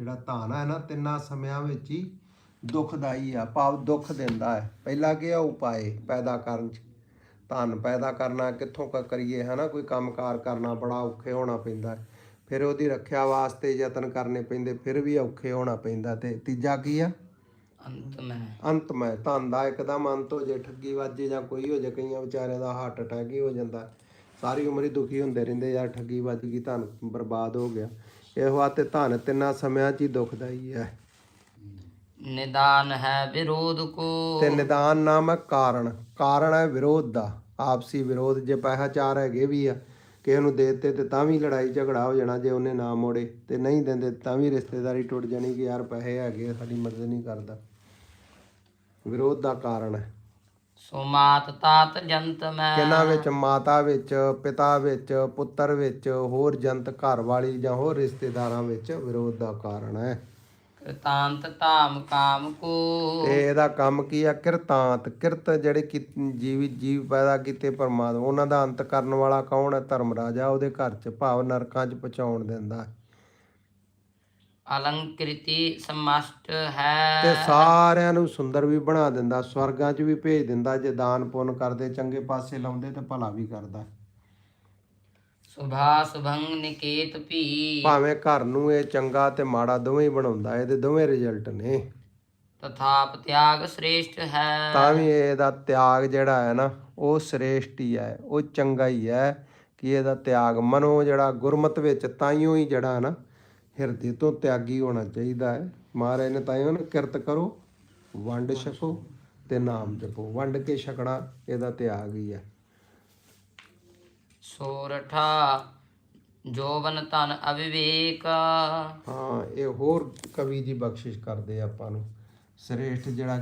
ਜਿਹੜਾ ਧਨ ਹੈ ਨਾ ਤਿੰਨਾਂ ਸਮਿਆਂ ਵਿੱਚ ਹੀ ਦੁਖਦਾਈ ਆ ਭਾਵ ਦੁੱਖ ਦਿੰਦਾ ਹੈ। ਪਹਿਲਾ ਕੀ ਆ ਉਪਾਏ ਪੈਦਾ ਕਰਨ ਚ। ਧਨ ਪੈਦਾ ਕਰਨਾ ਕਿੱਥੋਂ ਕ ਕਰੀਏ ਹਨਾ? ਕੋਈ ਕੰਮਕਾਰ ਕਰਨਾ ਬੜਾ ਔਖੇ ਹੋਣਾ ਪੈਂਦਾ ਹੈ। ਫਿਰ ਉਹਦੀ ਰੱਖਿਆ ਵਾਸਤੇ ਯਤਨ ਕਰਨੇ ਪੈਂਦੇ ਫਿਰ ਵੀ ਔਖੇ ਹੋਣਾ ਪੈਂਦਾ। ਤੇ ਤੀਜਾ ਕੀ ਆ? ਅੰਤ ਮੈਂ। ਅੰਤ ਮੈਂ। ਧਨ ਦਾ ਇੱਕਦਮ ਅੰਤ ਹੋ ਜੇ ਠੱਗੀ ਵਾਜੇ ਜਾਂ ਕੋਈ ਹੋ ਜੇ ਕਈਆਂ ਵਿਚਾਰਿਆਂ ਦਾ ਹਾਰਟ ਅਟੈਕ ਹੀ ਹੋ ਜਾਂਦਾ। ਸਾਰੀ ਉਮਰ ਹੀ ਦੁਖੀ ਹੁੰਦੇ ਰਹਿੰਦੇ ਯਾਰ ਠੱਗੀ ਵੱਜ ਗਈ ਧਨ ਬਰਬਾਦ ਹੋ ਗਿਆ। ਇਹੋ ਵਾਸਤੇ ਧਨ ਤਿੰਨਾਂ ਸਮਿਆਂ 'ਚ ਹੀ ਦੁਖਦਾਈ ਹੈ। ਨਿਦਾਨ ਹੈ ਵਿਰੋਧ ਕੋ। ਤੇ ਨਿਦਾਨ ਨਾਮ ਹੈ ਕਾਰਨ ਕਾਰਨ ਹੈ ਵਿਰੋਧ ਦਾ। ਆਪਸੀ ਵਿਰੋਧ ਜੇ ਪੈਸਾ ਚਾਰ ਹੈਗੇ ਵੀ ਆ ਕਿਸੇ ਨੂੰ ਦੇ ਦਿੱਤੇ ਤੇ ਤਾਂ ਵੀ ਲੜਾਈ ਝਗੜਾ ਹੋ ਜਾਣਾ ਜੇ ਉਹਨੇ ਨਾ ਮੋੜੇ। ਤੇ ਨਹੀਂ ਦਿੰਦੇ ਤਾਂ ਵੀ ਰਿਸ਼ਤੇਦਾਰੀ ਟੁੱਟ ਜਾਣੀ ਕਿ ਯਾਰ ਪੈਸੇ ਹੈਗੇ ਆ, ਸਾਡੀ ਮਦਦ ਨਹੀਂ ਕਰਦਾ। ਵਿਰੋਧ ਦਾ ਕਾਰਨ ਹੈ। ਸੋ ਮਾਤ ਤਾਤ ਜੰਤ ਮੈਂ। ਕਿਹਨਾਂ ਵਿੱਚ ਮਾਤਾ ਵਿੱਚ ਪਿਤਾ ਵਿੱਚ ਪੁੱਤਰ ਵਿੱਚ ਹੋਰ ਜੰਤ ਘਰ ਵਾਲੀ ਜਾਂ ਹੋਰ ਰਿਸ਼ਤੇਦਾਰਾਂ ਵਿੱਚ ਵਿਰੋਧ ਦਾ ਕਾਰਨ ਹੈ। ਕਿਰਤਾਂਤ ਧਾਮ ਕਾਮ ਕੋ। ਤੇ ਇਹਦਾ ਕੰਮ ਕੀ ਆ? ਕਿਰਤਾਂਤ। ਕਿਰਤ ਜਿਹੜੇ ਕੀ ਜੀਵ ਜੀਵ ਪੈਦਾ ਕੀਤੇ ਪਰਮਾਤਮਾ ਉਹਨਾਂ ਦਾ ਅੰਤ ਕਰਨ ਵਾਲਾ ਕੌਣ ਹੈ? ਧਰਮ ਰਾਜਾ ਉਹਦੇ ਘਰ ਚ ਭਾਵ ਨਰਕਾਂ ਚ ਪਹੁੰਚਾਉਣ ਦਿੰਦਾ। ਹੈ। ਅਲੰਕ੍ਰਿਤੀ ਸਮਸ਼ਟ ਤੇ ਹੈ ਸਾਰਿਆਂ ਨੂੰ ਸੁੰਦਰ ਵੀ ਬਣਾ ਦਿੰਦਾ ਸਵਰਗਾਂ ਚ ਵੀ ਭੇਜ ਦਿੰਦਾ ਜੇ ਦਾਨ ਪੁੰਨ ਕਰਦੇ ਚੰਗੇ ਪਾਸੇ ਲਾਉਂਦੇ ਤੇ ਭਲਾ ਵੀ ਕਰਦਾ। ਸੁਭਾ ਸੁਭੰਗ ਨਿਕੇਤ ਭੀ। ਭਾਵੇਂ ਘਰ ਨੂੰ ਇਹ ਚੰਗਾ ਤੇ ਮਾੜਾ ਦੋਵੇਂ ਹੀ ਬਣਾਉਂਦਾ ਇਹਦੇ ਦੋਵੇਂ ਰਿਜ਼ਲਟ ਨੇ। ਤਥਾਪ ਤਿਆਗ ਸ੍ਰੇਸ਼ਟ ਹੈ। ਤਾਂ ਵੀ ਇਹਦਾ ਤਿਆਗ ਜਿਹੜਾ ਹੈ ਨਾ ਉਹ ਸ੍ਰੇਸ਼ਟ ਹੀ ਹੈ ਉਹ ਚੰਗਾ ਹੀ ਹੈ ਕਿ ਇਹਦਾ ਤਿਆਗ ਮਨੋ ਜਿਹੜਾ ਗੁਰਮਤ ਵਿੱਚ ਤਾਈਓ ਹੀ ਜਿਹੜਾ ਹੈ ਨਾ ਹਿਰਦੇ ਤੋਂ ਤਿਆਗੀ ਹੋਣਾ ਚਾਹੀਦਾ ਹੈ। ਮਹਾਰਾਜ ਨੇ ਤਾਈਓ ਨਾ ਕਿਰਤ ਕਰੋ ਵੰਡ ਛਕੋ ਤੇ ਨਾਮ ਜਪੋ। ਵੰਡ ਕੇ ਛਕਣਾ ਇਹਦਾ ਤਿਆਗ ਹੀ ਹੈ। ਸੋਰਠਾ ਜੋਬਨ ਤਨ ਅਵਿਵੇਕ। ਹਾਂ ਇਹ ਹੋਰ ਕਵੀ ਜੀ ਬਖਸ਼ਿਸ਼ ਕਰਦੇ ਆਪਾਂ ਨੂੰ। ਸ੍ਰੇਸ਼ਟ ਜਿਹੜਾ